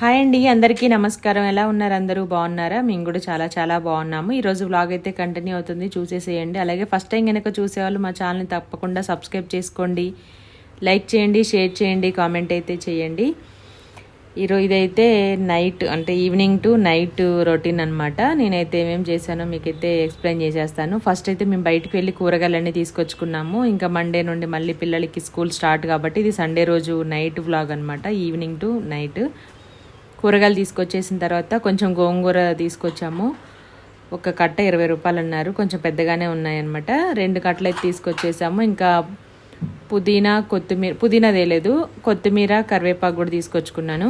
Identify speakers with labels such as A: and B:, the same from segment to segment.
A: Hi అండి అందరికీ నమస్కారం. ఎలా ఉన్నారు అందరూ? బాగున్నారా? మేము కూడా చాలా చాలా బాగున్నాము. ఈరోజు వ్లాగ్ అయితే కంటిన్యూ అవుతుంది. చూసేసేయండి. అలాగే ఫస్ట్ టైం కనుక చూసేవాళ్ళు మా ఛానల్ని తప్పకుండా సబ్స్క్రైబ్ చేసుకోండి. లైక్ చేయండి షేర్ చేయండి కామెంట్ అయితే చేయండి. ఈరోజు ఇదైతే నైట్ అంటే ఈవినింగ్ టు నైట్ రొటీన్ అనమాట నేనైతే ఏమేమి చేశానో మీకైతే ఎక్స్ప్లెయిన్ చేసేస్తాను. ఫస్ట్ అయితే మేము బయటకు వెళ్ళి కూరగాయలన్నీ తీసుకొచ్చుకున్నాము. ఇంకా మండే నుండి మళ్ళీ పిల్లలకి స్కూల్ స్టార్ట్ కాబట్టి ఇది సండే రోజు నైట్ వ్లాగ్ అనమాట ఈవినింగ్ టు నైట్ కూరగాయలు తీసుకొచ్చేసిన తర్వాత కొంచెం గోంగూర తీసుకొచ్చాము. ఒక కట్ట ఇరవై రూపాయలు అన్నారు. కొంచెం పెద్దగానే ఉన్నాయన్నమాట. రెండు కట్టలు అయితే తీసుకొచ్చేసాము. ఇంకా పుదీనా కొత్తిమీర పుదీనా తేలేదు. కొత్తిమీర కరివేపాకు కూడా తీసుకొచ్చుకున్నాను.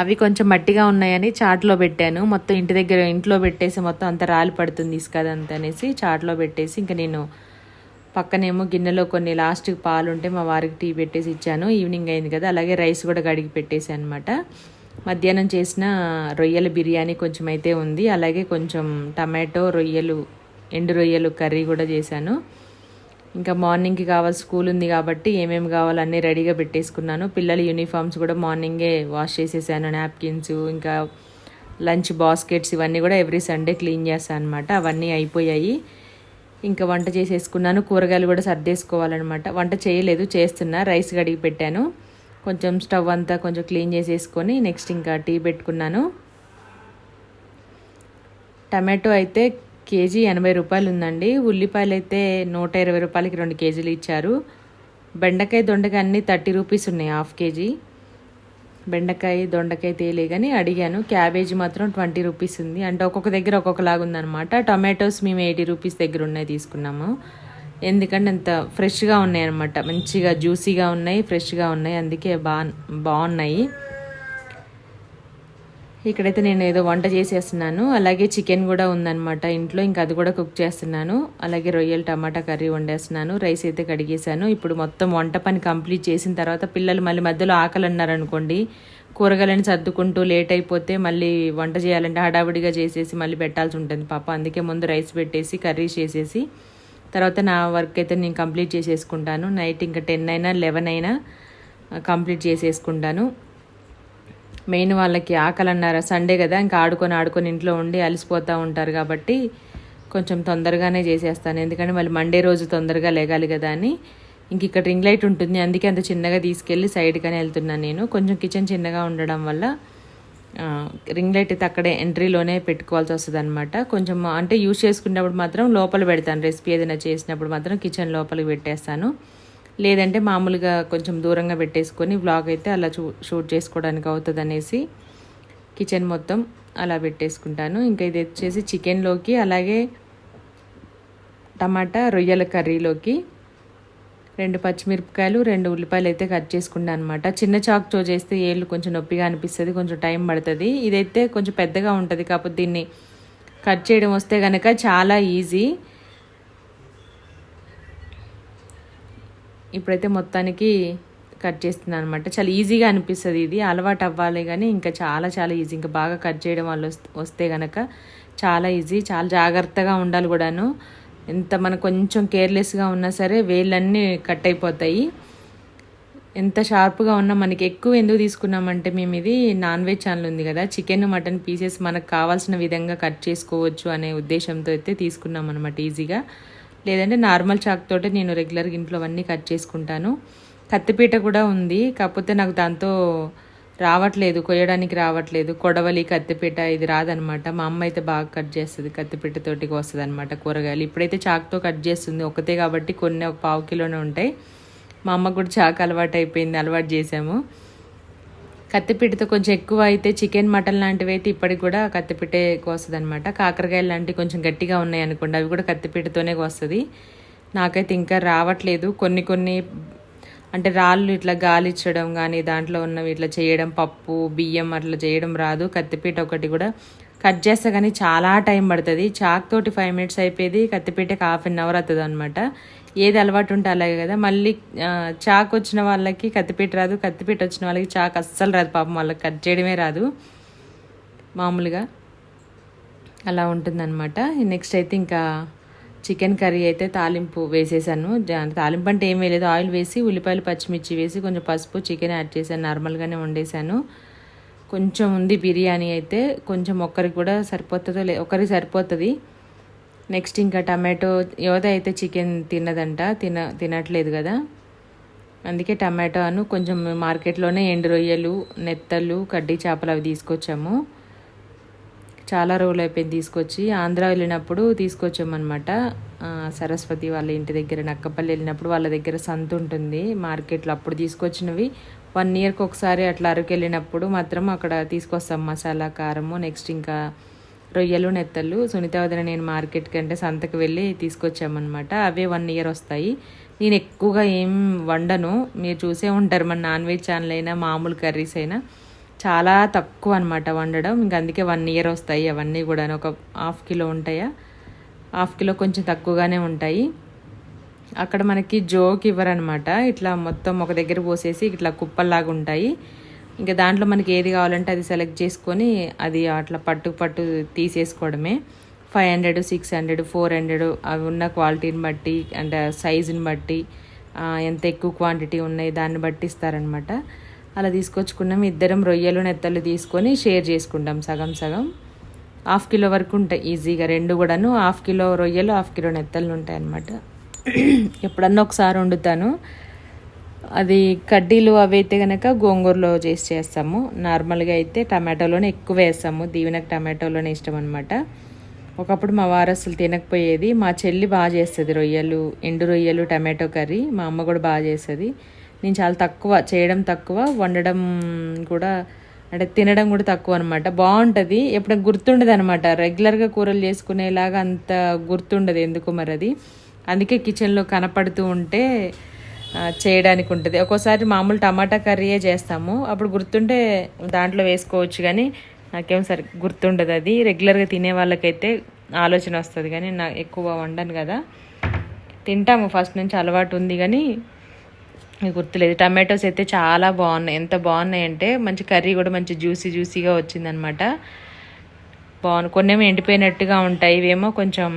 A: అవి కొంచెం మట్టిగా ఉన్నాయని చాట్లో పెట్టాను. మొత్తం ఇంటి దగ్గర ఇంట్లో పెట్టేసి మొత్తం అంత రాలి పడుతుంది తీసుకదంతా అనేసి చాట్లో పెట్టేసి ఇంకా నేను పక్కనేమో గిన్నెలో కొన్ని లాస్ట్కి పాలు ఉంటే మా వారికి టీ పెట్టేసి ఇచ్చాను. ఈవినింగ్ అయింది కదా అలాగే రైస్ కూడా కడిగి పెట్టేసి అనమాట మధ్యాహ్నం చేసిన రొయ్యల బిర్యానీ కొంచెం అయితే ఉంది. అలాగే కొంచెం టమాటో రొయ్యలు ఎండు రొయ్యలు కర్రీ కూడా చేశాను. ఇంకా మార్నింగ్కి కావాలి స్కూల్ ఉంది కాబట్టి ఏమేమి కావాలో అన్నీ రెడీగా పెట్టేసుకున్నాను. పిల్లల యూనిఫామ్స్ కూడా మార్నింగే వాష్ చేసేసాను నాప్కిన్స్ ఇంకా లంచ్ బాస్కెట్స్ ఇవన్నీ కూడా ఎవ్రీ సండే క్లీన్ చేస్తాను అనమాట అవన్నీ అయిపోయాయి. ఇంకా వంట చేసేసుకున్నాను. కూరగాయలు కూడా సర్దేసుకోవాలన్నమాట. వంట చేయలేదు చేస్తున్నా. రైస్ కడిగి పెట్టాను. కొంచెం స్టవ్ అంతా కొంచెం క్లీన్ చేసేసుకొని నెక్స్ట్ ఇంకా టీ పెట్టుకున్నాను. టమాటో అయితే కేజీ ఎనభై రూపాయలు ఉందండి. ఉల్లిపాయలు అయితే నూట ఇరవై రూపాయలకి రెండు కేజీలు ఇచ్చారు. బెండకాయ దొండకాయ అన్నీ థర్టీ రూపీస్ ఉన్నాయి హాఫ్ కేజీ. బెండకాయ దొండకాయ తేలే కానీ అడిగాను. క్యాబేజీ మాత్రం ట్వంటీ రూపీస్ ఉంది. అంటే ఒక్కొక్క దగ్గర ఒక్కొక్కలాగా ఉందన్నమాట టొమాటోస్ మేము ఎయిటీ రూపీస్ దగ్గర ఉన్నాయి తీసుకున్నాము. ఎందుకంటే అంత ఫ్రెష్గా ఉన్నాయి అనమాట మంచిగా జ్యూసీగా ఉన్నాయి ఫ్రెష్గా ఉన్నాయి. అందుకే బా బాగున్నాయి. ఇక్కడైతే నేను ఏదో వంట చేసేస్తున్నాను. అలాగే చికెన్ కూడా ఉందనమాట ఇంట్లో. ఇంకా అది కూడా కుక్ చేస్తున్నాను. అలాగే రొయ్యలు టమాటా కర్రీ వండేస్తున్నాను. రైస్ అయితే కడిగేశాను. ఇప్పుడు మొత్తం వంట పని కంప్లీట్ చేసిన తర్వాత పిల్లలు మళ్ళీ మధ్యలో ఆకలి అన్నారనుకోండి కూరగాయలను సర్దుకుంటూ లేట్ అయిపోతే మళ్ళీ వంట చేయాలంటే హడావిడిగా చేసేసి మళ్ళీ పెట్టాల్సి ఉంటుంది పాప. అందుకే ముందు రైస్ పెట్టేసి కర్రీ చేసేసి తర్వాత నా వర్క్ అయితే నేను కంప్లీట్ చేసేసుకుంటాను. నైట్ ఇంకా టెన్ అయినా లెవెన్ అయినా కంప్లీట్ చేసేసుకుంటాను. మెయిన్ వాళ్ళకి ఆకలి అన్నారా సండే కదా ఇంకా ఆడుకొని ఆడుకొని ఇంట్లో ఉండి అలసిపోతూ ఉంటారు కాబట్టి కొంచెం తొందరగానే చేసేస్తాను. ఎందుకంటే మళ్ళీ మండే రోజు తొందరగా లేగాలి కదా అని. ఇంక ఇక్కడ రింగ్ లైట్ ఉంటుంది అందుకే అంత చిన్నగా తీసుకెళ్ళి సైడ్గానే వెళ్తున్నాను నేను. కొంచెం కిచెన్ చిన్నగా ఉండడం వల్ల రింగ్ లైట్ అయితే అక్కడే ఎంట్రీలోనే పెట్టుకోవాల్సి వస్తుంది అనమాట కొంచెం అంటే యూజ్ చేసుకున్నప్పుడు మాత్రం లోపల పెడతాను. రెసిపీ ఏదైనా చేసినప్పుడు మాత్రం కిచెన్ లోపలికి పెట్టేస్తాను. లేదంటే మామూలుగా కొంచెం దూరంగా పెట్టేసుకొని బ్లాగ్ అయితే అలా చూ షూట్ చేసుకోవడానికి అవుతుంది అనేసి కిచెన్ మొత్తం అలా పెట్టేసుకుంటాను. ఇంకా ఇది వచ్చేసి చికెన్లోకి అలాగే టమాటా రొయ్యల కర్రీలోకి రెండు పచ్చిమిరపకాయలు రెండు ఉల్లిపాయలు అయితే కట్ చేసుకున్నాను అనమాట చిన్న చాక్తో చేస్తే ఏళ్ళు కొంచెం నొప్పిగా అనిపిస్తుంది కొంచెం టైం పడుతుంది. ఇదైతే కొంచెం పెద్దగా ఉంటుంది కాకపోతే దీన్ని కట్ చేయడం వస్తే కనుక చాలా ఈజీ. ఇప్పుడైతే మొత్తానికి కట్ చేస్తున్నాను అనమాట చాలా ఈజీగా అనిపిస్తుంది ఇది అలవాటు అవ్వాలి కానీ ఇంకా చాలా చాలా ఈజీ. ఇంకా బాగా కట్ చేయడం వల్ల వస్తే కనుక చాలా ఈజీ చాలా జాగ్రత్తగా ఉండాలి కూడాను. ఎంత మనం కొంచెం కేర్లెస్గా ఉన్నా సరే వేళ్ళన్నీ కట్ అయిపోతాయి ఎంత షార్ప్గా ఉన్నా మనకి ఎక్కువ ఎందుకు తీసుకున్నామంటే మేము ఇది నాన్ వెజ్ ఛానల్ ఉంది కదా చికెన్ మటన్ పీసెస్ మనకు కావాల్సిన విధంగా కట్ చేసుకోవచ్చు అనే ఉద్దేశంతో అయితే తీసుకున్నాం అనమాట ఈజీగా. లేదంటే నార్మల్ చాక్ తోటే నేను రెగ్యులర్గా ఇంట్లో అవన్నీ కట్ చేసుకుంటాను. కత్తిపీట కూడా ఉంది కాకపోతే నాకు దాంతో రావట్లేదు కొయ్యడానికి రావట్లేదు. కొడవలి కత్తిపీట ఇది రాదనమాట. మా అమ్మ అయితే బాగా కట్ చేస్తుంది కత్తిపీటతోటి వస్తుంది అనమాట కూరగాయలు. ఇప్పుడైతే చాక్తో కట్ చేస్తుంది ఒకతే కాబట్టి కొన్ని ఒక పావు కిలోనే ఉంటాయి. మా అమ్మ కూడా చాక్ అలవాటు అయిపోయింది అలవాటు చేసాము కత్తిపీటతో కొంచెం ఎక్కువ అయితే చికెన్ మటన్ లాంటివి అయితే ఇప్పటికి కూడా కత్తిపీటే కోస్తుంది అనమాట కాకరకాయలు లాంటివి కొంచెం గట్టిగా ఉన్నాయి అనుకోండి అవి కూడా కత్తిపీటతోనే కోస్తుంది. నాకైతే ఇంకా రావట్లేదు. కొన్ని కొన్ని అంటే రాళ్ళు ఇట్లా గాలిచ్చడం కానీ దాంట్లో ఉన్నవి ఇట్లా చేయడం పప్పు బియ్యం అట్లా చేయడం రాదు. కత్తిపీట ఒకటి కూడా కట్ చేస్తే కానీ చాలా టైం పడుతుంది. చాక్ తోటి ఫైవ్ మినిట్స్ అయిపోయేది కత్తిపీటకి హాఫ్ అన్ అవర్ అవుతుంది అనమాట ఏది అలవాటు ఉంటే అలాగే కదా. మళ్ళీ చాక్ వచ్చిన వాళ్ళకి కత్తిపీట రాదు. కత్తిపీట వచ్చిన వాళ్ళకి చాక్ అస్సలు రాదు పాపం. వాళ్ళకి కట్ చేయడమే రాదు. మామూలుగా అలా ఉంటుందన్నమాట. నెక్స్ట్ అయితే ఇంకా చికెన్ కర్రీ అయితే తాలింపు వేసేసాను. తాలింపు అంటే ఏమీ లేదు ఆయిల్ వేసి ఉల్లిపాయలు పచ్చిమిర్చి వేసి కొంచెం పసుపు చికెన్ యాడ్ చేశాను. నార్మల్గానే వండేశాను. కొంచెం ఉంది బిర్యానీ అయితే. కొంచెం ఒక్కరికి కూడా సరిపోతుందో లే ఒకరికి సరిపోతుంది. నెక్స్ట్ ఇంకా టమాటో యోధ అయితే చికెన్ తినదంట తిన తినట్లేదు కదా. అందుకే టమాటో అను కొంచెం మార్కెట్లోనే ఎండు రొయ్యలు నెత్తలు కడ్డీ చేపలు అవి తీసుకొచ్చాము. చాలా రోజులు అయిపోయింది తీసుకొచ్చి. ఆంధ్ర వెళ్ళినప్పుడు తీసుకొచ్చామన్నమాట. సరస్వతి వాళ్ళ ఇంటి దగ్గర నక్కపల్లి వెళ్ళినప్పుడు వాళ్ళ దగ్గర సంత ఉంటుంది మార్కెట్లో. అప్పుడు తీసుకొచ్చినవి వన్ ఇయర్కి ఒకసారి అట్లా అరకు వెళ్ళినప్పుడు మాత్రం అక్కడ తీసుకొస్తాం. మసాలా కారము నెక్స్ట్ ఇంకా రొయ్యలు నెత్తలు సునీత వదిన నేను మార్కెట్కి అంటే సంతకు వెళ్ళి తీసుకొచ్చామన్నమాట. అవే వన్ ఇయర్ వస్తాయి. నేను ఎక్కువగా ఏం వండను. మీరు చూసే ఉంటారు మన నాన్ వెజ్ ఛానల్ అయినా మామూలు కర్రీస్ అయినా. చాలా తక్కువ అనమాట వండడం. ఇంకా అందుకే వన్ ఇయర్ వస్తాయి. అవన్నీ కూడా ఒక హాఫ్ కిలో ఉంటాయా? హాఫ్ కిలో కొంచెం తక్కువగానే ఉంటాయి. అక్కడ మనకి జోక్ ఇవ్వరనమాట ఇట్లా మొత్తం ఒక దగ్గర పోసేసి ఇట్లా కుప్పల్లాగా ఉంటాయి. ఇంకా దాంట్లో మనకి ఏది కావాలంటే అది సెలెక్ట్ చేసుకొని అది అట్లా పట్టు పట్టు తీసేసుకోవడమే. Five hundred six hundred four hundred అవి ఉన్న క్వాలిటీని బట్టి అండ్ సైజుని బట్టి ఎంత ఎక్కువ క్వాంటిటీ ఉన్నాయి దాన్ని బట్టి ఇస్తారనమాట అలా తీసుకొచ్చుకున్నాం. ఇద్దరం రొయ్యలు నెత్తలు తీసుకొని షేర్ చేసుకుంటాం సగం సగం. హాఫ్ కిలో వరకు ఉంటాయి ఈజీగా రెండు కూడాను. హాఫ్ కిలో రొయ్యలు హాఫ్ కిలో నెత్తలు ఉంటాయి అన్నమాట. ఎప్పుడన్నా ఒకసారి వండుతాను. అది కడ్డీలు అవి అయితే కనుక గోంగూరలో చేసి చేస్తాము. నార్మల్గా అయితే టమాటోలోనే ఎక్కువ వేస్తాము. దీవెనకు టమాటోలోనే ఇష్టం అనమాట ఒకప్పుడు మా వారు అసలు తినకపోయేది. మా చెల్లి బాగా చేస్తుంది రొయ్యలు ఎండు రొయ్యలు టమాటో కర్రీ. మా అమ్మ కూడా బాగా చేస్తుంది. నేను చాలా తక్కువ చేయడం తక్కువ వండడం కూడా అంటే తినడం కూడా తక్కువ అనమాట బాగుంటుంది. ఎప్పుడు గుర్తుండదు అనమాట రెగ్యులర్గా కూరలు చేసుకునేలాగా అంత గుర్తుండదు ఎందుకు మరి అది? అందుకే కిచెన్లో కనపడుతూ ఉంటే చేయడానికి ఉంటుంది. ఒక్కోసారి మామూలు టమాటా కర్రీయే చేస్తాము. అప్పుడు గుర్తుంటే దాంట్లో వేసుకోవచ్చు కానీ నాకేం సరి గుర్తుండదు అది. రెగ్యులర్గా తినే వాళ్ళకైతే ఆలోచన వస్తుంది కానీ నా ఎక్కువ వండను కదా. తింటాము. ఫస్ట్ నుంచి అలవాటు ఉంది కానీ గుర్తులేదు. టమాటోస్ అయితే చాలా బాగున్నాయి. ఎంత బాగున్నాయి అంటే మంచి కర్రీ కూడా మంచి జ్యూసీ జ్యూసీగా వచ్చిందనమాట. బాగుంది కొన్నేమో ఎండిపోయినట్టుగా ఉంటాయి. ఇవేమో కొంచెం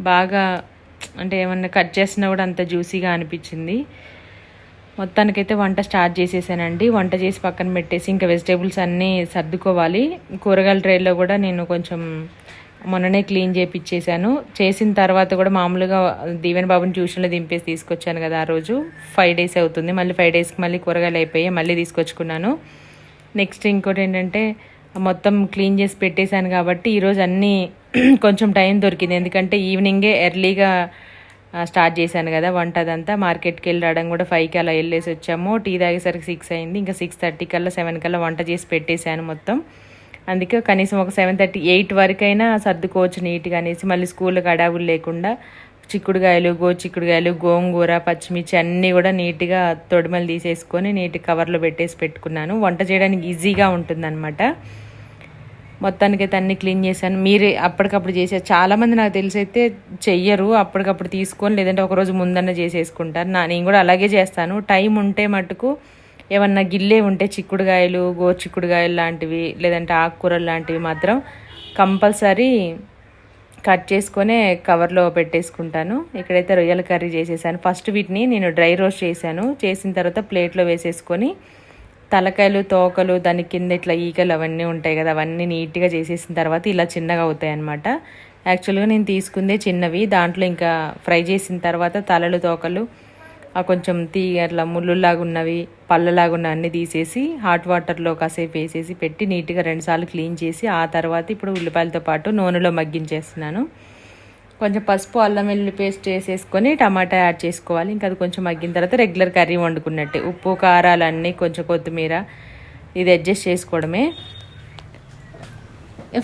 A: బాగా అంటే ఏమన్నా కట్ చేసినా కూడా అంత జ్యూసీగా అనిపించింది. మొత్తానికైతే వంట స్టార్ట్ చేసేసానండి. వంట చేసి పక్కన పెట్టేసి ఇంకా వెజిటేబుల్స్ అన్నీ సర్దుకోవాలి. కూరగాయల ట్రేలో కూడా నేను కొంచెం మొన్ననే క్లీన్ చేపిచ్చేసాను చేసిన తర్వాత కూడా మామూలుగా దీవెన్ బాబుని ట్యూషన్లో దింపేసి తీసుకొచ్చాను కదా ఆ రోజు. ఫైవ్ డేస్ అవుతుంది. మళ్ళీ ఫైవ్ డేస్కి మళ్ళీ కూరగాయలు అయిపోయాయి మళ్ళీ తీసుకొచ్చుకున్నాను. నెక్స్ట్ ఇంకోటి ఏంటంటే మొత్తం క్లీన్ చేసి పెట్టేశాను కాబట్టి ఈరోజు అన్నీ కొంచెం టైం దొరికింది. ఎందుకంటే ఈవినింగే ఎర్లీగా స్టార్ట్ చేశాను కదా వంట అదంతా. మార్కెట్కి వెళ్ళి రావడం కూడా ఫైవ్కి అలా వెళ్ళేసి వచ్చాము. టీ తాగేసరికి సిక్స్ అయింది. ఇంకా సిక్స్ థర్టీ కల్లా సెవెన్ కల్లా వంట చేసి పెట్టేశాను మొత్తం. అందుకే కనీసం ఒక సెవెన్ థర్టీ ఎయిట్ వరకైనా సర్దుకోవచ్చు నీట్గా అనేసి మళ్ళీ స్కూల్కి అడావులు లేకుండా చిక్కుడుకాయలు గో చిక్కుడుకాయలు గోంగూర పచ్చిమిర్చి అన్నీ కూడా నీట్గా తొడిమలు తీసేసుకొని నీట్ కవర్లో పెట్టేసి పెట్టుకున్నాను. వంట చేయడానికి ఈజీగా ఉంటుందన్నమాట. మొత్తానికైతే అన్ని క్లీన్ చేశాను. మీరే అప్పటికప్పుడు చేసే చాలామంది నాకు తెలిసి అయితే చెయ్యరు. అప్పటికప్పుడు తీసుకొని. లేదంటే ఒకరోజు ముందన్న చేసేసుకుంటారు. నా నేను కూడా అలాగే చేస్తాను. టైం ఉంటే మటుకు ఏమన్నా గిల్లే ఉంటే చిక్కుడుకాయలు గో చిక్కుడుకాయలు లాంటివి లేదంటే ఆకుకూరలు లాంటివి మాత్రం కంపల్సరీ కట్ చేసుకొనే కవర్లో పెట్టేసుకుంటాను. ఇక్కడైతే రొయ్యల కర్రీ చేసేసాను. ఫస్ట్ వీటిని నేను డ్రై రోస్ట్ చేశాను. చేసిన తర్వాత ప్లేట్లో వేసేసుకొని తలకాయలు తోకలు దాని కింద ఇట్లా ఈకలు అవన్నీ ఉంటాయి కదా అవన్నీ నీట్గా చేసేసిన తర్వాత ఇలా చిన్నగా అవుతాయి అన్నమాట యాక్చువల్గా నేను తీసుకుందే చిన్నవి. దాంట్లో ఇంకా ఫ్రై చేసిన తర్వాత తలలు తోకలు కొంచెం తీ అట్లా ముళ్ళులాగున్నవి ఉన్నవి పళ్ళలాగా అన్ని తీసేసి హాట్ వాటర్లో కాసేపు వేసేసి పెట్టి నీట్గా రెండుసార్లు క్లీన్ చేసి ఆ తర్వాత ఇప్పుడు ఉల్లిపాయలతో పాటు నూనెలో మగ్గించేస్తున్నాను. కొంచెం పసుపు అల్లం వెల్లుల్లి పేస్ట్ వేసేసుకొని టమాటా యాడ్ చేసుకోవాలి. ఇంకా అది కొంచెం మగ్గిన తర్వాత రెగ్యులర్ కర్రీ వండుకున్నట్టే. ఉప్పు కారాలు అన్నీ కొంచెం కొత్తిమీర ఇది అడ్జస్ట్ చేసుకోవడమే.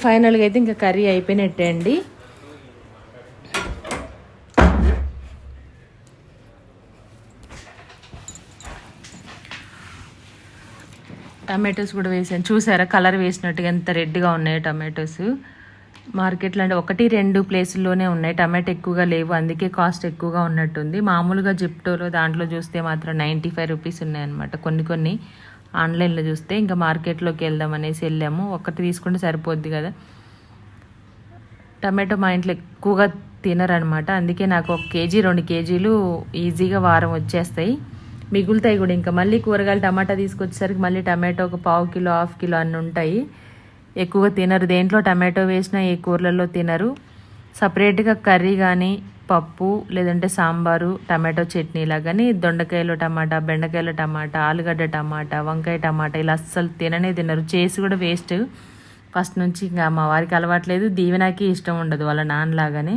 A: ఫైనల్గా అయితే ఇంకా కర్రీ అయిపోయినట్టే అండి టమాటోస్ కూడా వేసాను. చూసారా? కలర్ వేసినట్టుగా ఎంత రెడ్గా ఉన్నాయి టమాటోస్. మార్కెట్లో అంటే ఒకటి రెండు ప్లేసుల్లోనే ఉన్నాయి. టమాటో ఎక్కువగా లేవు. అందుకే కాస్ట్ ఎక్కువగా ఉన్నట్టుంది. మామూలుగా జిప్టోలో దాంట్లో చూస్తే మాత్రం నైంటీ ఫైవ్ రూపీస్ ఉన్నాయన్నమాట. కొన్ని కొన్ని ఆన్లైన్లో చూస్తే ఇంకా మార్కెట్లోకి వెళ్దాం అనేసి వెళ్ళాము. ఒకటి తీసుకుంటే సరిపోద్ది కదా. టమాటో మా ఇంట్లో ఎక్కువగా తినరనమాట అందుకే నాకు ఒక కేజీ రెండు కేజీలు ఈజీగా వారం వచ్చేస్తాయి. మిగులుతాయి కూడా. ఇంకా మళ్ళీ కూరగాయలు టమాటా తీసుకొచ్చేసరికి మళ్ళీ టమాటో ఒక పావు కిలో హాఫ్ కిలో అన్నీ ఉంటాయి. ఎక్కువగా తినరు. దేంట్లో టమాటో వేసినా ఏ కూరలలో తినరు. సపరేట్గా కర్రీ కానీ పప్పు లేదంటే సాంబారు టమాటో చట్నీ కానీ దొండకాయలు టమాటా బెండకాయలు టమాటా ఆలుగడ్డ టమాటా వంకాయ టమాటా ఇలా అస్సలు తిననే తినరు. చేసి కూడా వేస్ట్. ఫస్ట్ నుంచి ఇంకా మా వారికి అలవాట్లేదు దీవెనాకి ఇష్టం ఉండదు వాళ్ళ నాన్నలాగానే.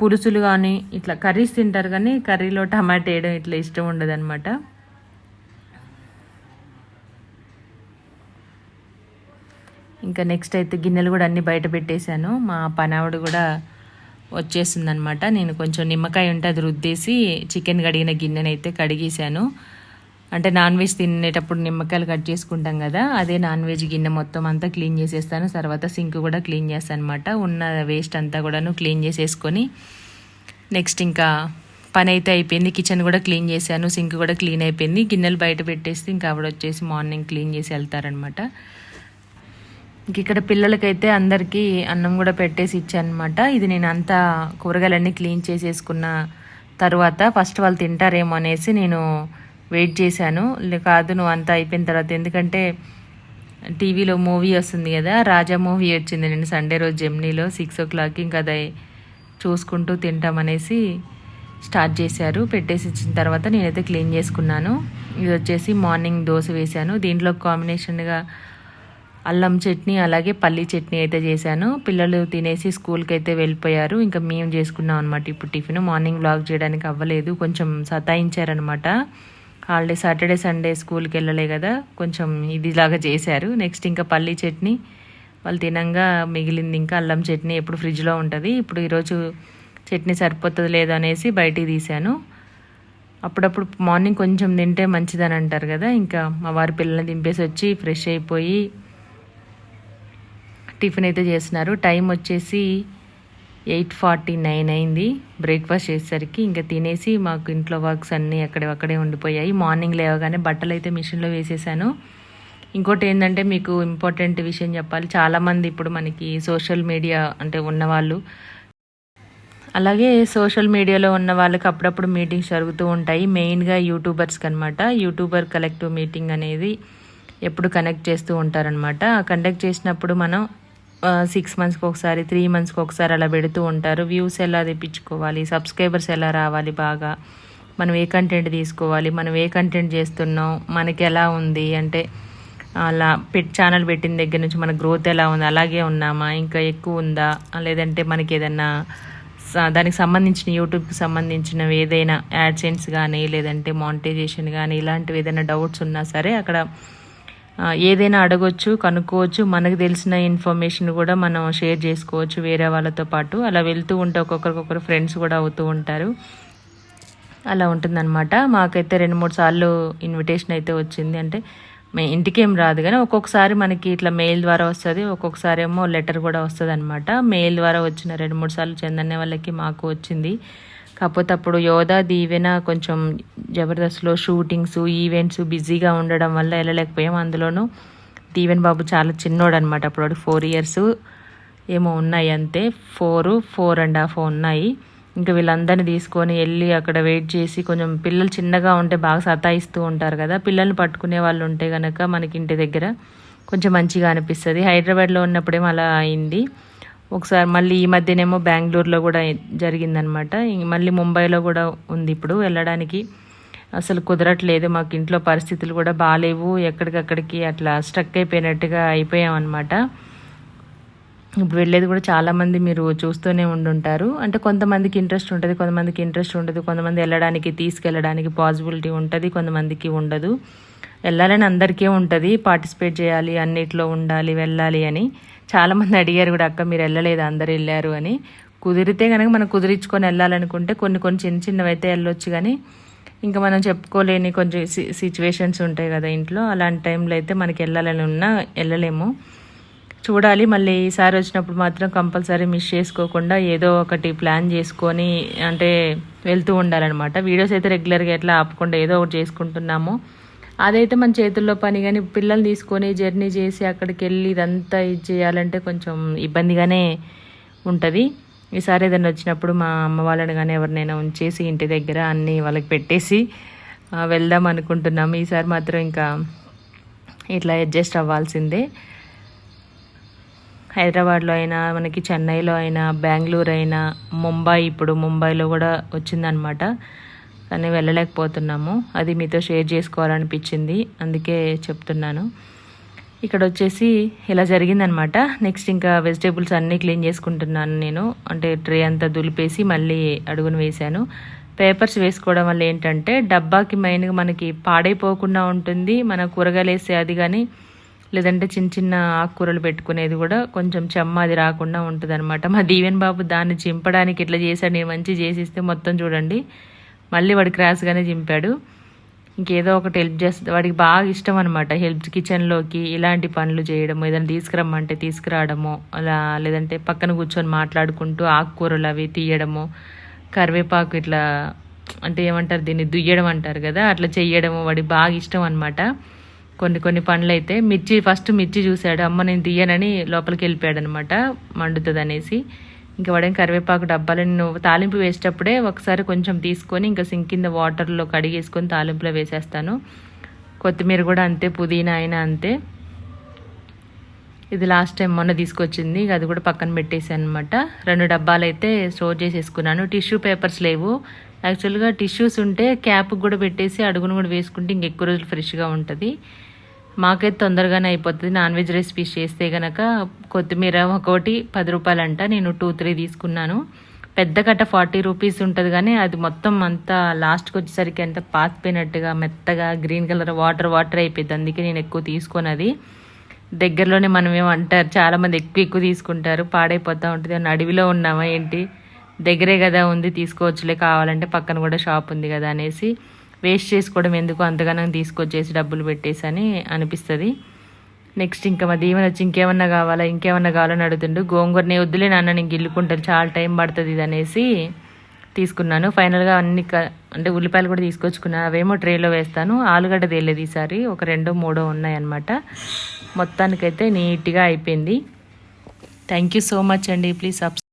A: పులుసులు కానీ ఇట్లా కర్రీస్ తింటారు కానీ కర్రీలో టమాటా వేయడం ఇట్లా ఇష్టం ఉండదు అనమాట ఇంకా నెక్స్ట్ అయితే గిన్నెలు కూడా అన్నీ బయట పెట్టేశాను. మా పనావుడు కూడా వచ్చేసిందనమాట నేను కొంచెం నిమ్మకాయ ఉంటే అది రుద్దేసి చికెన్ కడిగిన గిన్నెనైతే కడిగేశాను. అంటే నాన్ వెజ్ తినేటప్పుడు నిమ్మకాయలు కట్ చేసుకుంటాం కదా అదే నాన్ వెజ్ గిన్నె మొత్తం అంతా క్లీన్ చేసేస్తాను. తర్వాత సింక్ కూడా క్లీన్ చేస్తాను అనమాట ఉన్న వేస్ట్ అంతా కూడాను క్లీన్ చేసేసుకొని నెక్స్ట్ ఇంకా పని అయితే అయిపోయింది. కిచెన్ కూడా క్లీన్ చేశాను. సింక్ కూడా క్లీన్ అయిపోయింది. గిన్నెలు బయట పెట్టేసి ఇంకా ఆవిడ వచ్చేసి మార్నింగ్ క్లీన్ చేసి వెళ్తారనమాట ఇంక ఇక్కడ పిల్లలకైతే అందరికీ అన్నం కూడా పెట్టేసి ఇచ్చానమాట ఇది నేను అంతా కూరగాయలన్నీ క్లీన్ చేసేసుకున్న తర్వాత ఫస్ట్ వాళ్ళు తింటారేమో అనేసి నేను వెయిట్ చేశాను. కాదు నువ్వు అంతా అయిపోయిన తర్వాత ఎందుకంటే టీవీలో మూవీ వస్తుంది కదా రాజా మూవీ వచ్చింది నేను సండే రోజు జెమ్నీలో సిక్స్ ఓ క్లాక్ ఇంకా అది చూసుకుంటూ తింటామనేసి స్టార్ట్ చేశారు. పెట్టేసి ఇచ్చిన తర్వాత నేనైతే క్లీన్ చేసుకున్నాను. ఇది వచ్చేసి మార్నింగ్ దోశ వేశాను. దీంట్లో కాంబినేషన్గా అల్లం చట్నీ అలాగే పల్లీ చట్నీ అయితే చేశాను. పిల్లలు తినేసి స్కూల్కి అయితే వెళ్ళిపోయారు. ఇంకా మేము చేసుకున్నాం అనమాట ఇప్పుడు టిఫిన్ మార్నింగ్ బ్లాగ్ చేయడానికి అవ్వలేదు. కొంచెం సతాయించారనమాట హాలిడే సాటర్డే సండే స్కూల్కి వెళ్ళలే కదా. కొంచెం ఇదిలాగా చేశారు. నెక్స్ట్ ఇంకా పల్లీ చట్నీ. వాళ్ళు తినంగా మిగిలింది ఇంకా అల్లం చట్నీ ఎప్పుడు ఫ్రిడ్జ్లో ఉంటుంది. ఇప్పుడు ఈరోజు చట్నీ సరిపోతుంది లేదో అనేసి బయటికి తీశాను. అప్పుడప్పుడు మార్నింగ్ కొంచెం తింటే మంచిదని అంటారు కదా. ఇంకా మా వారి పిల్లల్ని దింపేసి వచ్చి ఫ్రెష్ అయిపోయి టిఫిన్ అయితే చేస్తున్నారు. టైం వచ్చేసి ఎయిట్ ఫార్టీ నైన్ అయింది. బ్రేక్ఫాస్ట్ చేసేసరికి ఇంకా తినేసి మాకు ఇంట్లో వర్క్స్ అన్నీ అక్కడే అక్కడే ఉండిపోయాయి. మార్నింగ్ లేవగానే బట్టలు అయితే మిషన్లో వేసేసాను. ఇంకోటి ఏంటంటే మీకు ఇంపార్టెంట్ విషయం చెప్పాలి. చాలామంది ఇప్పుడు మనకి సోషల్ మీడియా అంటే ఉన్నవాళ్ళు. అలాగే సోషల్ మీడియాలో ఉన్న వాళ్ళకి అప్పుడప్పుడు మీటింగ్స్ జరుగుతూ ఉంటాయి. మెయిన్గా యూట్యూబర్స్కి అనమాట యూట్యూబర్ కలెక్టివ్ మీటింగ్ అనేది ఎప్పుడు కనెక్ట్ చేస్తూ ఉంటారనమాట కండక్ట్ చేసినప్పుడు మనం సిక్స్ మంత్స్కి ఒకసారి త్రీ మంత్స్కి ఒకసారి అలా పెడుతూ ఉంటారు. వ్యూస్ ఎలా తెప్పించుకోవాలి? సబ్స్క్రైబర్స్ ఎలా రావాలి బాగా? మనం ఏ కంటెంట్ తీసుకోవాలి? మనం ఏ కంటెంట్ చేస్తున్నాం? మనకి ఎలా ఉంది? అంటే అలా పెట్ ఛానల్ పెట్టిన దగ్గర నుంచి మన గ్రోత్ ఎలా ఉంది? అలాగే ఉన్నామా? ఇంకా ఎక్కువ ఉందా? లేదంటే మనకి ఏదన్నా దానికి సంబంధించిన యూట్యూబ్కి సంబంధించినవి ఏదైనా యాడ్సెన్స్ కానీ లేదంటే మానిటైజేషన్ కానీ ఇలాంటివి ఏదైనా డౌట్స్ ఉన్నా సరే అక్కడ ఏదైనా అడగొచ్చు కనుక్కోవచ్చు మనకు తెలిసిన ఇన్ఫర్మేషన్ కూడా మనం షేర్ చేసుకోవచ్చు వేరే వాళ్ళతో పాటు. అలా వెళ్తూ ఉంటే ఒక్కొక్కరికొకరు ఫ్రెండ్స్ కూడా అవుతూ ఉంటారు. అలా ఉంటుందన్నమాట. మాకైతే రెండు మూడు సార్లు ఇన్విటేషన్ అయితే వచ్చింది. అంటే మే ఇంటికేం రాదు కానీ ఒక్కొక్కసారి మనకి ఇట్లా మెయిల్ ద్వారా వస్తుంది ఒక్కొక్కసారి ఏమో లెటర్ కూడా వస్తుంది అనమాట మెయిల్ ద్వారా వచ్చిన రెండు మూడు సార్లు చెందనే వాళ్ళకి మాకు వచ్చింది. కాకపోతే అప్పుడు యోధా దీవెన కొంచెం జబర్దస్త్లో షూటింగ్స్ ఈవెంట్స్ బిజీగా ఉండడం వల్ల వెళ్ళలేకపోయాం. అందులోనూ దీవెన్ బాబు చాలా చిన్నోడు అనమాట అప్పుడు ఫోర్ ఇయర్స్ ఏమో ఉన్నాయి అంతే. ఫోర్ ఫోర్ అండ్ హాఫ్ ఉన్నాయి. ఇంకా వీళ్ళందరినీ తీసుకొని వెళ్ళి అక్కడ వెయిట్ చేసి కొంచెం పిల్లలు చిన్నగా ఉంటే బాగా సతాయిస్తూ ఉంటారు కదా. పిల్లల్ని పట్టుకునే వాళ్ళు ఉంటే కనుక మనకి ఇంటి దగ్గర కొంచెం మంచిగా అనిపిస్తుంది. హైదరాబాద్లో ఉన్నప్పుడేమో అలా అయింది. ఒకసారి మళ్ళీ ఈ మధ్యనేమో బెంగళూరులో కూడా జరిగిందనమాట. మళ్ళీ ముంబైలో కూడా ఉంది ఇప్పుడు. వెళ్ళడానికి అసలు కుదరట్లేదు. మాకు ఇంట్లో పరిస్థితులు కూడా బాగాలేవు ఎక్కడికక్కడికి అట్లా స్ట్రక్ అయిపోయినట్టుగా అయిపోయాం అనమాట ఇప్పుడు వెళ్ళేది కూడా చాలామంది మీరు చూస్తూనే ఉండుంటారు. అంటే కొంతమందికి ఇంట్రెస్ట్ ఉంటుంది కొంతమందికి ఇంట్రెస్ట్ ఉండదు. కొంతమంది వెళ్ళడానికి తీసుకెళ్ళడానికి పాసిబిలిటీ ఉంటుంది కొంతమందికి ఉండదు. వెళ్ళాలని అందరికీ ఉంటుంది. పార్టిసిపేట్ చేయాలి అన్నిట్లో ఉండాలి వెళ్ళాలి అని. చాలామంది అడిగారు కూడా అక్క మీరు వెళ్ళలేదు? అందరు వెళ్ళారు అని. కుదిరితే కనుక మనం కుదిరించుకొని వెళ్ళాలనుకుంటే కొన్ని కొన్ని చిన్న చిన్నవి అయితే వెళ్ళొచ్చు కానీ ఇంకా మనం చెప్పుకోలేని కొంచెం సిచ్యువేషన్స్ ఉంటాయి కదా ఇంట్లో. అలాంటి టైంలో అయితే మనకి వెళ్ళాలని ఉన్నా వెళ్ళలేము. చూడాలి. మళ్ళీ ఈసారి వచ్చినప్పుడు మాత్రం కంపల్సరీ మిస్ చేసుకోకుండా ఏదో ఒకటి ప్లాన్ చేసుకొని అంటే వెళ్తూ ఉండాలన్నమాట. వీడియోస్ అయితే రెగ్యులర్గా ఎట్లా ఆపకుండా ఏదో ఒకటి చేసుకుంటున్నాము. అదైతే మన చేతుల్లో పని కానీ పిల్లల్ని తీసుకొని జర్నీ చేసి అక్కడికి వెళ్ళి ఇదంతా ఇది చేయాలంటే కొంచెం ఇబ్బందిగానే ఉంటుంది. ఈసారి ఏదైనా వచ్చినప్పుడు మా అమ్మ వాళ్ళని కానీ ఎవరినైనా ఉంచేసి ఇంటి దగ్గర అన్నీ వాళ్ళకి పెట్టేసి వెళ్దాం అనుకుంటున్నాం. ఈసారి మాత్రం ఇంకా ఇట్లా అడ్జస్ట్ అవ్వాల్సిందే. హైదరాబాద్లో అయినా మనకి చెన్నైలో అయినా బెంగళూరు అయినా ముంబై ఇప్పుడు ముంబైలో కూడా వచ్చిందనమాట. కానీ వెళ్ళలేకపోతున్నాము. అది మీతో షేర్ చేసుకోవాలనిపించింది. అందుకే చెప్తున్నాను. ఇక్కడ వచ్చేసి ఇలా జరిగిందనమాట. నెక్స్ట్ ఇంకా వెజిటేబుల్స్ అన్నీ క్లీన్ చేసుకుంటున్నాను నేను. అంటే ట్రే అంతా దులిపేసి మళ్ళీ అడుగును వేశాను. పేపర్స్ వేసుకోవడం వల్ల ఏంటంటే డబ్బాకి మెయిన్గా మనకి పాడైపోకుండా ఉంటుంది. మన కూరగాయలు వేసే అది కానీ లేదంటే చిన్న చిన్న ఆకుకూరలు పెట్టుకునేది కూడా కొంచెం చెమ్మ అది రాకుండా ఉంటుంది అనమాట మా దీవెన్ బాబు దాన్ని చింపడానికి ఇట్లా చేశాడు నేను మంచి చేసిస్తే మొత్తం చూడండి. మళ్ళీ వాడు క్రాస్గానే చింపాడు. ఇంకేదో ఒకటి హెల్ప్ చేస్తుంది వాడికి బాగా ఇష్టం అనమాట హెల్ప్ కిచెన్లోకి ఇలాంటి పనులు చేయడం ఏదైనా తీసుకురమ్మంటే తీసుకురావడము అలా లేదంటే పక్కన కూర్చొని మాట్లాడుకుంటూ ఆకుకూరలు అవి తీయడము కరివేపాకు ఇట్లా అంటే ఏమంటారు దీన్ని దుయ్యడం అంటారు కదా అట్లా చెయ్యడము వాడికి బాగా ఇష్టం అనమాట కొన్ని కొన్ని పనులు అయితే మిర్చి ఫస్ట్ మిర్చి చూశాడు అమ్మ నేను తీయనని లోపలికి వెళ్ళిపోయాడు అనమాట మండుతుంది అనేసి ఇంకా వాడేం కరివేపాకు డబ్బాలను నువ్వు తాలింపు వేసేటప్పుడే ఒకసారి కొంచెం తీసుకొని ఇంకా సింక్ కింద వాటర్లో కడిగేసుకొని తాలింపులో వేసేస్తాను. కొత్తిమీర కూడా అంతే పుదీనా అయినా అంతే. ఇది లాస్ట్ టైం మొన్న తీసుకొచ్చింది అది కూడా పక్కన పెట్టేసాను అనమాట రెండు డబ్బాలు అయితే స్టోర్ చేసేసుకున్నాను. టిష్యూ పేపర్స్ లేవు. యాక్చువల్గా టిష్యూస్ ఉంటే క్యాప్ కూడా పెట్టేసి అడుగును కూడా వేసుకుంటే ఇంక ఎక్కువ రోజులు ఫ్రెష్గా ఉంటుంది. మాకైతే తొందరగానే అయిపోతుంది. నాన్ వెజ్ రెసిపీస్ చేస్తే గనక కొత్తిమీర ఒకటి పది రూపాయలంట. నేను టూ త్రీ తీసుకున్నాను. పెద్ద కట్ట ఫార్టీ రూపీస్ ఉంటుంది కానీ అది మొత్తం అంతా లాస్ట్కి వచ్చేసరికి అంత పాతిపోయినట్టుగా మెత్తగా గ్రీన్ కలర్ వాటర్ వాటర్ అయిపోయింది. అందుకే నేను ఎక్కువ తీసుకోను అది దగ్గరలోనే మనం ఏమంటారు చాలామంది ఎక్కువ ఎక్కువ తీసుకుంటారు. పాడైపోతూ ఉంటుంది. అని అడవిలో ఉన్నామా ఏంటి? దగ్గరే కదా ఉంది తీసుకోవచ్చులే కావాలంటే పక్కన కూడా షాప్ ఉంది కదా అనేసి. వేస్ట్ చేసుకోవడం ఎందుకు? అంతగానో తీసుకొచ్చేసి డబ్బులు పెట్టేసి అని అనిపిస్తుంది. నెక్స్ట్ ఇంకా మా దీవెన వచ్చి ఇంకేమన్నా కావాలా? ఇంకేమన్నా కావాలని అడుగుతుండు. గోంగూరనే వద్దులే నాన్న నేను గిల్లుకుంటాను చాలా టైం పడుతుంది ఇది అనేసి తీసుకున్నాను. ఫైనల్గా అన్ని క- అంటే ఉల్లిపాయలు కూడా తీసుకొచ్చుకున్నాను అవేమో ట్రేలో వేస్తాను. ఆలుగడ్డ తేలేదు ఈసారి. ఒక రెండో మూడో ఉన్నాయన్నమాట. మొత్తానికైతే నీట్గా అయిపోయింది. థ్యాంక్ యూ సో మచ్ అండి. Please subscribe